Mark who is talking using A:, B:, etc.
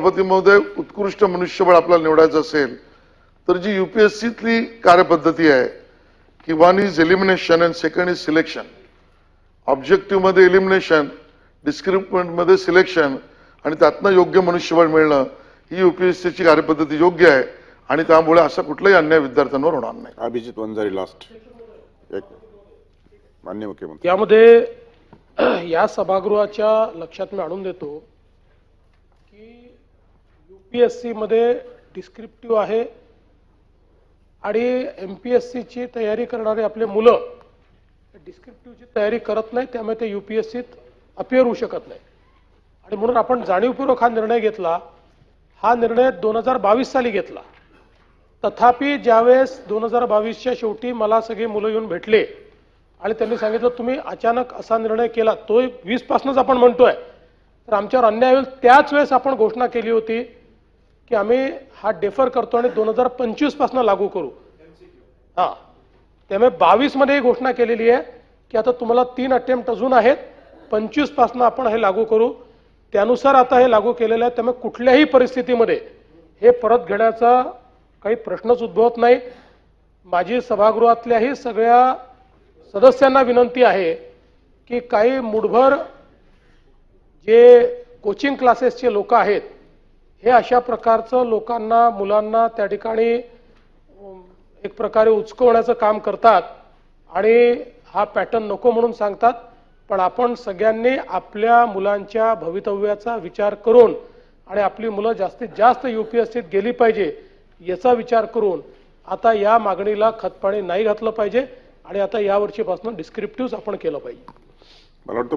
A: सभापती महोदय उत्कृष्ट मनुष्यबळ आपल्याला निवडायचं असेल तर जी युपीएससीतली कार्यपद्धती आहे की one is elimination and second is selection ऑब्जेक्टिव्हमध्ये elimination डिस्क्रिप्टमेंटमध्ये सिलेक्शन आणि त्यातनं योग्य मनुष्यबळ मिळणं ही युपीएससीची कार्यपद्धती योग्य आहे आणि त्यामुळे असा कुठलाही अन्याय विद्यार्थ्यांवर होणार नाही.
B: अभिजित वंजारी लास्ट एक मान्य मुख्यमंत्री.
C: त्यामध्ये या सभागृहाच्या लक्षात मी आणून देतो युपीएससी मध्ये डिस्क्रिप्टिव्ह आहे. आणि एम पी एस सीची तयारी करणारे आपले मुलं डिस्क्रिप्टिव्हची तयारी करत नाही त्यामुळे ते युपीएससीत अपिअर होऊ शकत नाही आणि म्हणून आपण जाणीवपूर्वक हा निर्णय घेतला. हा निर्णय दोन हजार बावीस साली घेतला. तथापि ज्यावेळेस दोन हजार बावीसच्या शेवटी मला सगळी मुलं येऊन भेटले आणि त्यांनी सांगितलं तुम्ही अचानक असा निर्णय केला तो वीसपासूनच आपण म्हणतोय. तर आमच्यावर अन्याय होईल त्याच वेळेस आपण घोषणा केली होती. की आम्ही हा डेफर करतो आणि दोन हजार पंचवीसपासून लागू करू. हा. त्यामुळे बावीसमध्ये ही घोषणा केलेली आहे की आता तुम्हाला तीन अटेम्प्ट अजून आहेत. पंचवीसपासून आपण हे लागू करू. त्यानुसार आता हे लागू केलेलं आहे. त्यामुळे कुठल्याही परिस्थितीमध्ये हे परत घेण्याचा काही प्रश्नच उद्भवत नाही. माझी सभागृहातल्याही सगळ्या सदस्यांना विनंती आहे की काही मुठभर जे कोचिंग क्लासेसचे लोक आहेत हे अशा प्रकारचं लोकांना मुलांना त्या ठिकाणी एक प्रकारे उचकवण्याचं काम करतात आणि हा पॅटर्न नको म्हणून सांगतात. पण आपण सगळ्यांनी आपल्या मुलांच्या भवितव्याचा विचार करून आणि आपली मुलं जास्तीत जास्त युपीएससीत गेली पाहिजे याचा विचार करून आता या मागणीला खतपाणी नाही घातलं पाहिजे आणि आता या वर्षीपासून डिस्क्रिप्टिव्ह आपण केलं पाहिजे.
B: मला वाटतं